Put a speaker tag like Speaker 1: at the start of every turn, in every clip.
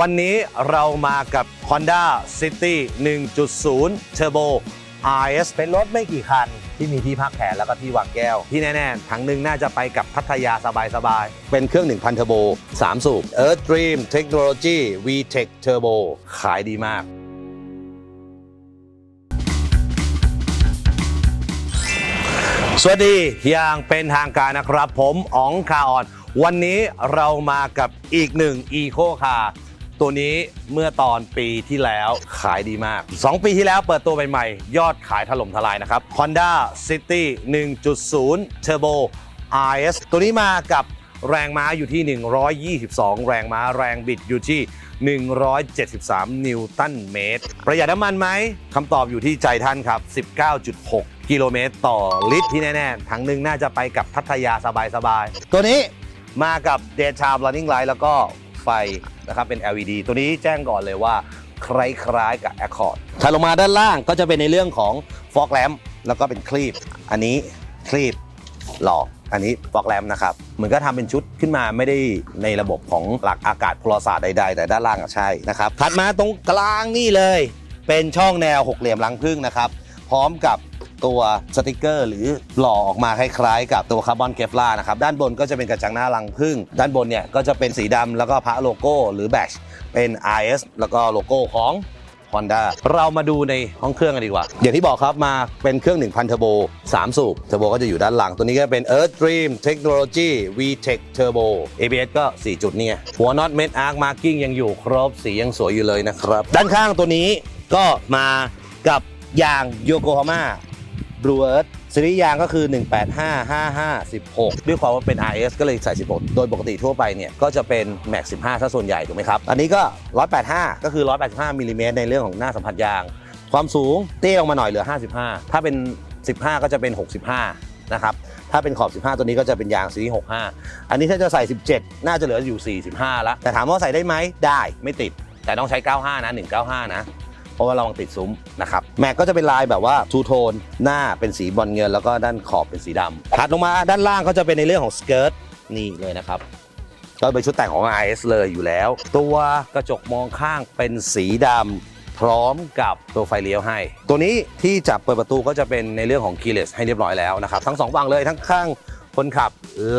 Speaker 1: วันนี้เรามากับ Honda City 1.0 Turbo RS เป็นรถไม่กี่คัน ที่มีที่พักแขนแล้วก็ที่วางแก้ว ที่แน่ๆทั้งหนึ่งน่าจะไปกับพัทยาสบายๆ เป็นเครื่อง 1,000 Turbo 3สูบ Earth Dream Technology VTEC Turbo ขายดีมากสวัสดีอย่างเป็นทางการนะครับ ผมอ๋องคาออน วันนี้เรามากับอีกหนึ่ง Eco Car ตัวนี้เมื่อตอนปีที่แล้วขายดีมาก 2 ปีที่แล้วเปิดตัวใหม่ๆ ยอดขายถล่มทลายนะครับ Honda City 1.0 Turbo RS ตัวนี้มากับแรงม้าอยู่ที่ 122 แรงม้าแรงบิดอยู่ที่ 173 นิวตันเมตร ประหยัดน้ำมันไหมคำตอบอยู่ที่ใจท่านครับ 19.6 กิโลเมตรต่อลิตรที่แน่ๆ ทั้งหนึ่งน่าจะไปกับพัทยาสบายๆ ตัวนี้มากับ Daytime Running Light แล้วก็ ไฟนะครับเป็น LED ตัวนี้แจ้งก่อนเลยว่าคล้ายๆกับ Accord ถัดลงมาด้านล่างก็จะเป็นในเรื่องของ Fog Lamp แล้วก็เป็นคลีปอันนี้คลีปหลอกอันนี้ฟอกแรมนะครับเหมือนก็ทำเป็นชุดขึ้นมาไม่ได้ในระบบของหลักอากาศพลศาสตร์ใดๆ แต่ด้านล่างอะใช่นะครับถัดมาตรงกลางนี่เลย เป็นช่องแนวหกเหลี่ยมรังผึ้งนะครับ พร้อมกับ ตัวสติกเกอร์หรือหล่อออกมาคล้ายๆ กับตัวคาร์บอนเคฟลานะครับด้านบนก็จะเป็นกระจังหน้ารังผึ้งด้านบนเนี่ยก็จะเป็นสีดำแล้วก็พระโลโก้หรือแบชเป็น RS แล้วก็โลโก้ของ Honda เรามาดูในห้องเครื่องกันดีกว่า อย่างที่บอกครับมาเป็นเครื่อง 1,000 เทอร์โบ 3 สูบ เทอร์โบก็จะอยู่ด้านหลัง ตัวนี้ก็เป็น Earth Dream Technology VTEC Turbo ABS ก็ 4 จุดเนี่ยหัวน็อตเม็ดอาร์คมาร์กิ้งยังอยู่ครบสียังสวยอยู่เลยนะครับ ด้านข้างตัวนี้ก็มากับยาง Yokohama Blue Earth ซีรีส์ยางก็คือ 1855516 ด้วยความว่าเป็น RS ก็เลยใส่ 16 โดยปกติทั่วไปเนี่ย ก็จะเป็น Max 15ซะส่วนใหญ่ ถูกไหมครับ อันนี้ก็ 185 ก็คือ 185มิลลิเมตรในเรื่องของหน้าสัมผัสยาง ความสูงเตี้ยลงมาหน่อยเหลือ 55 ถ้าเป็น 15 ก็จะเป็น 65 นะครับ ถ้าเป็นขอบ 15 ตัวนี้ก็จะเป็นยางซีรีส์65 อันนี้ถ้าจะใส่ 17 น่าจะเหลืออยู่ 45 แล้วแต่ถามว่าใส่ได้ไหมได้ไม่ติด แต่ต้องใช้ 95 นะ 195 นะ ราะว่าเระวังติดซุ้มนะครับแม็กก็จะเป็นลายแบบว่าทูโทนหน้าเป็นสีบอลเงิน แล้วก็ด้านขอบเป็นสีดำถัดลงมาด้านล่างก็จะเป็นในเรื่องของสเกิร์ตนี่เลยนะครับก็เป็นชุดแต่งของ RS เลยอยู่แล้ว ตัวกระจกมองข้างเป็นสีดำพร้อมกับตัวไฟเลี้ยวให้ ตัวนี้ที่จับเปิดประตูก็จะเป็นในเรื่องของ keyless ให้เรียบร้อยแล้วนะครับ ทั้งสองฝั่งเลยทั้งข้างคนขับ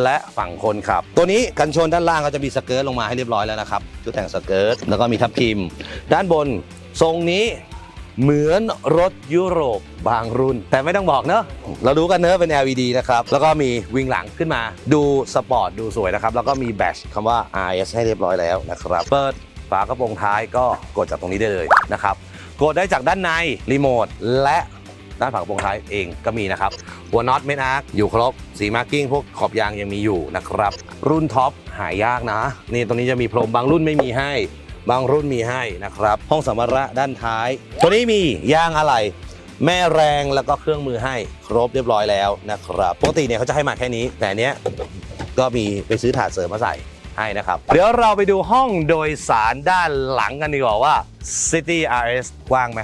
Speaker 1: และฝั่งคนขับ ตัวนี้กันชนด้านล่างก็จะมีสเกิร์ตลงมาให้เรียบร้อยแล้วนะครับชุดแต่งสเกิร์ตแล้วก็มีทับทิม ด้านบน ทรงนี้เหมือนรถยุโรปบางรุ่น แต่ไม่ต้องบอกเนอะเรารู้กันเนอะเป็น LED นะครับ แล้วก็มีวิงหลังขึ้นมา ดูสปอร์ตดูสวยนะครับ แล้วก็มีแบตคำว่า RS ให้เรียบร้อยแล้วนะครับ เปิดฝากระโปรงท้ายก็กดจากตรงนี้ได้เลยนะครับ กดได้จากด้านในรีโมทและด้านฝากระโปรงท้ายเองก็มีนะครับ หัวน็อตเมนอาร์คอยู่ครบ สีมาร์กิ้งพวกขอบยางยังมีอยู่นะครับ รุ่นท็อปหายากนะ นี่ตรงนี้จะมีพรมบางรุ่นไม่มีให้ บางรุ่นมีให้นะครับ ห้องสัมภาระด้านท้าย ตัวนี้มียางอะไหล่แม่แรงแล้วก็เครื่องมือให้ครบเรียบร้อยแล้วนะครับปกติเนี่ยเขาจะให้มาแค่นี้ แต่อันเนี้ยก็มีไปซื้อถาดเสริมมาใส่ให้นะครับ เดี๋ยวเราไปดูห้องโดยสารด้านหลังกันดีกว่าว่า City RS กว้างไหม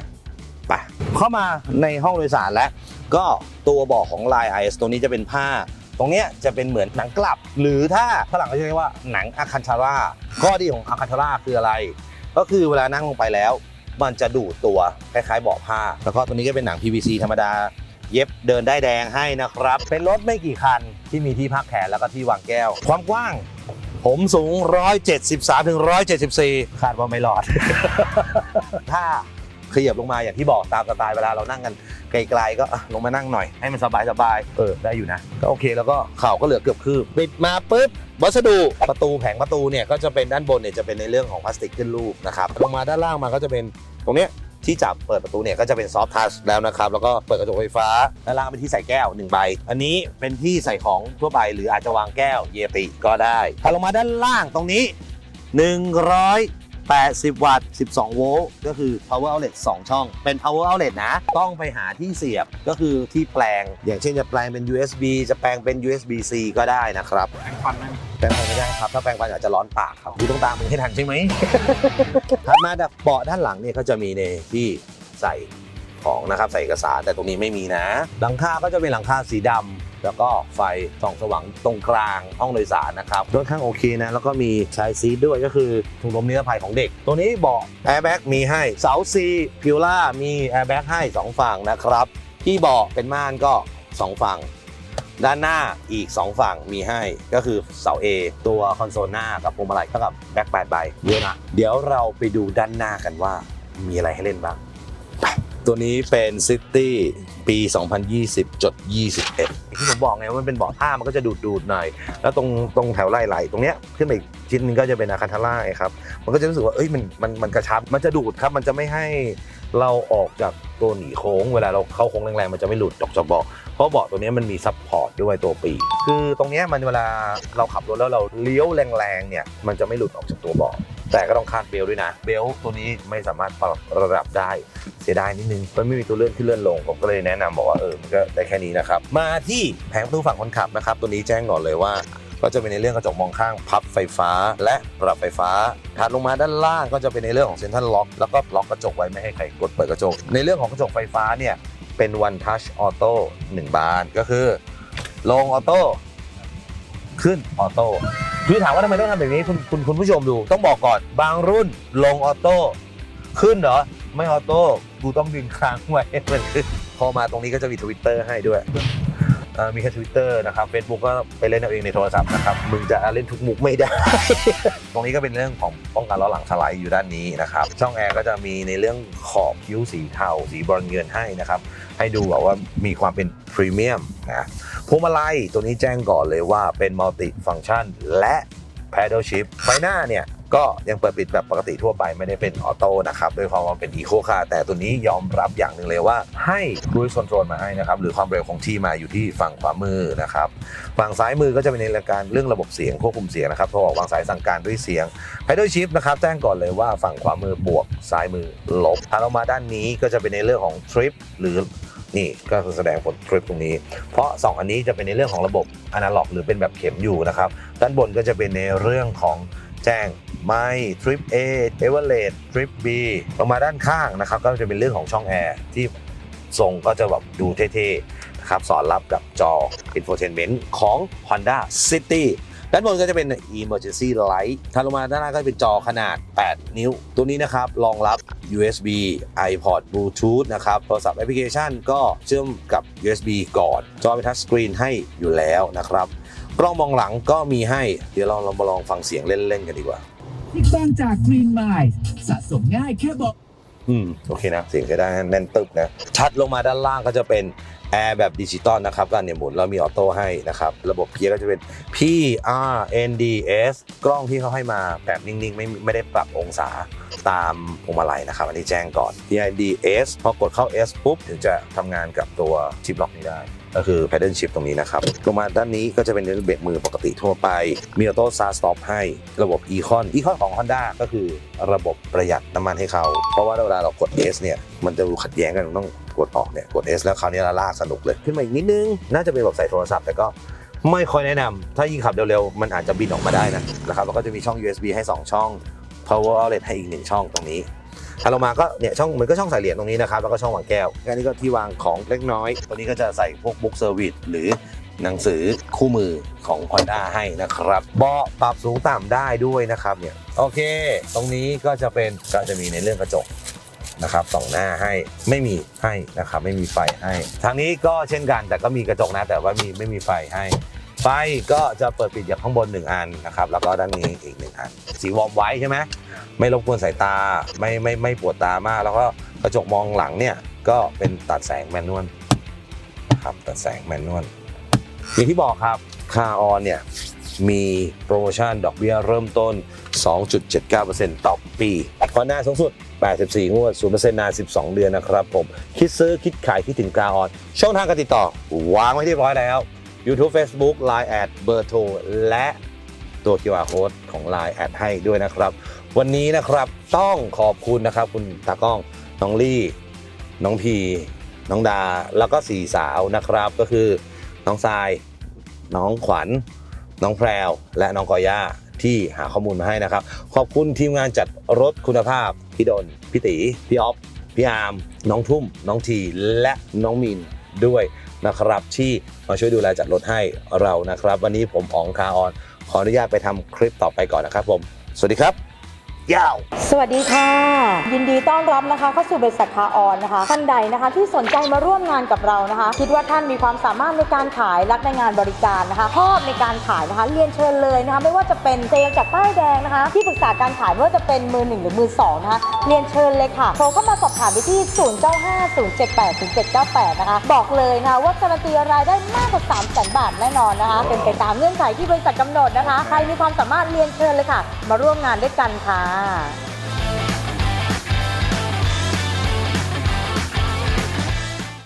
Speaker 1: ไปเข้ามาในห้องโดยสารแล้ว ก็ตัวเบอกของลาย IS ตัวนี้จะเป็นผ้า ตรงเนี้ยจะเป็นเหมือนหนังกลับ หรือถ้าฝรั่งเขาจะเรียกว่าหนังอาคันชาร่าข้อดีของอาคันชาร่าคืออะไร ก็คือเวลานั่งลงไปแล้ว มันจะดูดตัวคล้ายๆเบาะผ้า แล้วก็ตัวนี้ก็เป็นหนัง PVC ธรรมดาเย็บเดินได้แดงให้นะครับ เป็นรถไม่กี่คันที่มีที่พักแขนแล้วก็ที่วางแก้ว ความกว้าง ผมสูง 173ถึง174 คาดว่าไม่รอด ถ้า ขยับลงมาอย่างที่บอกตามสไตล์เวลาเรานั่งกันไกลๆก็อะลงมานั่งหน่อยให้มันสบายๆเออได้อยู่นะ ก็โอเคแล้วก็เข่าก็เหลือเกือบคืบปิดมาปุ๊บวัสดุประตูแผงประตูเนี่ยก็จะเป็นด้านบนเนี่ยจะเป็นในเรื่องของพลาสติกขึ้นรูปนะครับลงมาด้านล่างมาก็จะเป็นตรงเนี้ยที่จับเปิดประตูเนี่ยก็จะเป็นซอฟท์ทัชแล้วนะครับ แล้วก็เปิดกระจกไฟฟ้าด้านล่างเป็นที่ใส่แก้วหนึ่งใบ อันนี้เป็นที่ใส่ของทั่วไปหรืออาจจะวางแก้วเยติก็ได้ถ้าลงมาด้านล่างตรงนี้ 180 วัตต์ 12 โวลต์ ก็คือ power outlet 2 ช่อง เป็น power outlet นะ ต้องไปหาที่เสียบ ก็คือที่แปลง อย่างเช่นจะแปลงเป็น USB จะแปลงเป็น USB C ก็ได้นะครับ แปลงฟันแปลงฟันไม่ได้ครับ ถ้าแปลงฟันอาจจะร้อนปากครับคุณต้องตามมือให้ทันใช่ไหม ถัดมาจากเบาะด้านหลังเนี่ยเขาจะมีในที่ใส่ของนะครับ ใส่เอกสาร แต่ตรงนี้ไม่มีนะ หลังคาก็จะเป็นหลังคาสีดำ แล้วก็ไฟส่องสว่างตรงกลางห้องโดยสารนะครับค่อนข้างโอเคนะแล้วก็มีชายซีทด้วยก็คือถุงลมนิรภัยของเด็ก ตัวนี้เบาะแอร์แบ็กมีให้เสาซีพิวล่ามีแอร์แบ็กให้2ฝั่งนะครับ ที่เบาะเป็นม่านก็ 2 ฝั่งด้านหน้าอีก 2 ฝั่งมีให้ก็คือเสา A ตัวคอนโซลหน้ากับพวงมาลัยเท่ากับแบ็ค8ใบเยอะนะเดี๋ยวเราไปดูด้านหน้ากันว่ามีอะไรให้เล่นบ้าง ตัวนี้เป็น City ปี 2020จด21 ที่ผมบอกไงว่ามันเป็นเบาะผ้ามันก็จะดูดดูดๆหน่อย แล้วตรงตรงแถวไหล่ๆตรงเนี้ยขึ้นไปอีกชิ้นนึงก็จะเป็นอาคาทาร่าไงครับ มันก็จะรู้สึกว่าเอ้ยมันมันมันกระชับ มันจะดูดครับ มันจะไม่ให้เราออกจากตัวหนีโค้ง เวลาเราเข้าโค้งแรงๆ มันจะไม่หลุดออกจากเบาะเพราะเบาะตัวนี้มันมีซับพอร์ตด้วยตัวปี คือตรงเนี้ยมันเวลาเราขับรถแล้วเราเลี้ยวแรงๆเนี่ยมันจะไม่หลุดออกจากตัวเบาะ แต่ก็ต้องคาดเบลต์ด้วยนะ เบลต์ตัวนี้ไม่สามารถปรับระดับได้เสียดายนิดนึงมันไม่มีตัวเลื่อนที่เลื่อนลงผมก็เลยแนะนำบอกว่าเออมันก็ได้แค่นี้นะครับ มาที่แผงประตูฝั่งคนขับนะครับ ตัวนี้แจ้งก่อนเลยว่าก็จะเป็นในเรื่องกระจกมองข้างพับไฟฟ้าและปรับไฟฟ้าถัดลงมาด้านล่างก็จะเป็นในเรื่องของเซ็นทรัลล็อกแล้วก็ล็อกกระจกไว้ไม่ให้ใครกดเปิดกระจก ในเรื่องของกระจกไฟฟ้าเนี่ยเป็น one touch auto 1 บานก็คือ ลงออโต้ขึ้นออโต้ คือถามว่าทำไมต้องทำแบบนี้คุณคุณคุณผู้ชมดู ต้องบอกก่อนบางรุ่นลงออโต้ขึ้นเหรอ ไม่ออโต้กูต้องดึงค้างไว้มันขึ้นพอมาตรงนี้ก็จะมีทวิตเตอร์ให้ด้วย มีแค่ทวิตเตอร์นะครับเฟซบุ๊กก็ไปเล่นเอาเองในโทรศัพท์นะครับมึงจะเล่นทุกมุกไม่ได้ ตรงนี้ก็เป็นเรื่องของป้องกันล้อหลังสไลด์อยู่ด้านนี้นะครับช่องแอร์ก็จะมีในเรื่องขอบคิ้วสีเทาสีบรอนเงินให้นะครับให้ดูแบบว่ามีความเป็นพรีเมียมนะพวงมาลัยตัวนี้แจ้งก่อนเลยว่าเป็นมัลติฟัง c t ชันและ Paddle Shift ไฟหน้าเนี่ย ก็ยังเปิดปิดแบบปกติทั่วไปไม่ได้เป็นออโต้นะครับด้วยความว่าเป็นอีโคคาแต่ตัวนี้ยอมรับอย่างหนึ่งเลยว่า ให้ครู i คอนโทรลมาให้นะครับหรือความเร็วของที่มาอยู่ที่ฝั่งขวามือนะครับฝั่งซ้ายมือก็จะเป็นในรายการเรื่องระบบเสียงควบคุมเสียงนะครับโทรออกวางสายสั่งการด้วยเสียง Paddle Shift นะครับแจ้งก่อนเลยว่าฝั่งขวามือบวกซ้ายมือลบถ้าเรามาด้านนี้ก็จะเป็นในเรื่องของ Trip หรือนี่ก็คือแสดงผลทริปตรงนี้ เพราะ 2 อันนี้จะเป็นในเรื่องของระบบอนาล็อก หรือเป็นแบบเข็มอยู่นะครับ ด้านบนก็จะเป็นในเรื่องของ แจ้งไม่ทริป A เอเวอเรสทริป B ลงมาด้านข้างนะครับ ก็จะเป็นเรื่องของช่องแอร์ที่ทรงก็จะแบบดูเท่ๆนะครับสอนรับกับจอ infotainment ของ Honda City ด้านบนก็จะเป็น emergency light ถ้าลงมาด้านล่างก็เป็นจอขนาด 8 นิ้ว ตัวนี้นะครับ รองรับ USB iPod Bluetooth นะครับ โทรศัพท์แอปพลิเคชันก็เชื่อมกับ USB ก่อน จอเป็นทัชสกรีนให้อยู่แล้วนะครับ กล้องมองหลังก็มีให้ เดี๋ยวเราลองมาลองฟังเสียงเล่นๆกันดีกว่า
Speaker 2: ที่บางจาก Green Mile สะสมง่ายแค่บอก
Speaker 1: อืมโอเคนะเสียงใช้ได้แน่นตึบนะชัดลงมาด้านล่างก็จะเป็นแอร์แบบดิจิตอลนะครับการเนี่ยหมุนแล้วมีออโต้ให้นะครับ ระบบเกียร์ก็จะเป็น PRNDS กล้องที่เขาให้มาแบบนิ่งๆ ไม่ไม่ได้ปรับองศาตามพวงมาลัยนะครับ อันนี้แจ้งก่อน PRNDS พอกดเข้า S ปุ๊บถึงจะทำงานกับตัวชิปล็อกนี้ได้ ก็คือ paddle shift ตรงนี้นะครับลงมาด้านนี้ก็จะเป็นเบรกมือปกติทั่วไป มีออโต้ซาสต็อปให้ระบบ e-con e-con ของ Honda ก็คือระบบประหยัดน้ำมันให้เขา เพราะว่าเวลาเรากด S เนี่ยมันจะขัดแย้งกันต้องกดออกเนี่ยกด S แล้วคราวนี้เราลากสนุกเลย ขึ้นมาอีกนิดนึง น่าจะเป็นแบบใส่โทรศัพท์แต่ก็ไม่ค่อยแนะนำถ้ายิ่งขับเร็วๆมันอาจจะบินออกมาได้นะนะครับแล้วก็จะมีช่อง USB ให้ 2 ช่อง power outlet ให้อีก1ช่องตรงนี้ ถ้าลงมาก็เนี่ยช่องมันก็ช่องใส่เหรียญตรงนี้นะครับแล้วก็ช่องวางแก้วแค่นี้ก็ที่วางของเล็กน้อยตัวนี้ก็จะใส่พวกบุ๊กเซอร์วิสหรือหนังสือคู่มือของ Honda ให้นะครับเบาะปรับสูงต่ำได้ด้วยนะครับเนี่ยโอเค ตรงนี้ก็จะเป็นก็จะมีในเรื่องกระจกนะครับสองหน้าให้ไม่มีให้นะครับไม่มีไฟให้ ทางนี้ก็เช่นกันแต่ก็มีกระจกนะแต่ว่ามีไม่มีไฟให้ ไฟก็จะเปิดปิดจากข้างบน 1 อันนะครับ แล้วก็ด้านนี้อีก 1 อัน สีวอร์มไว้ใช่ไหมไม่รบกวนสายตาไม่ไม่ไม่ปวดตามาก แล้วก็กระจกมองหลังเนี่ยก็เป็นตัดแสงแมนนวลนะครับตัดแสงแมนนวลอย่างที่บอกครับคาออนเนี่ยมีโปรโมชั่นดอกเบี้ยเริ่มต้น 2.79%ต่อปีผ่อนหน้าสูงสุด 84 งวด 0%นาน 12 เดือนนะครับผม คิดซื้อคิดขายคิดถึงกาออน ช่องทางการติดต่อ วางไว้ที่เรียบร้อยแล้ว YouTube Facebook Line แอดเบอร์โทรและตัว QR Code ของ Line แอดให้ด้วยนะครับ วันนี้นะครับต้องขอบคุณนะครับ คุณตากล้องน้องลี่ น้องพี น้องดา แล้วก็สี่สาวนะครับ ก็คือน้องทราย น้องขวัญ น้องแพรว และน้องกอย่าที่หาข้อมูลมาให้นะครับ ขอบคุณทีมงานจัดรถคุณภาพ พี่ดน พี่ตี พี่ออฟ พี่อาร์ม น้องทุ่ม น้องที และน้องมินด้วยนะครับที่ มาช่วยดูแลจัดรถให้เรานะครับ วันนี้ผมอ๋องคาออนขออนุญาตไปทำคลิปต่อไปก่อนนะครับผม สวัสดีครับ ยาว
Speaker 3: สวัสดีค่ะ ยินดีต้อนรับนะคะเข้าสู่บริษัทคาออนนะคะ ท่านใดนะคะที่สนใจมาร่วมงานกับเรานะคะ คิดว่าท่านมีความสามารถในการขายรักในงานบริการนะคะชอบในการขายนะคะเรียนเชิญเลยนะคะ ไม่ว่าจะเป็นเซลล์จากป้ายแดงนะคะ ที่ปรึกษาการขายไม่ว่าจะเป็นมือหนึ่งหรือมือสองนะคะเรียนเชิญเลยค่ะโทรเข้ามาสอบถามไปที่ 0 9 5 0 7 8 0 7 9 8 นะคะ บอกเลยนะคะว่าการันตีรายได้มากกว่า3 0 0 0 0 บาทแน่นอนนะคะ เป็นไปตามเงื่อนไขที่บริษัทกำหนดนะคะ ใครมีความสามารถเรียนเชิญเลยค่ะ มาร่วมงานด้วยกันค่ะ啊。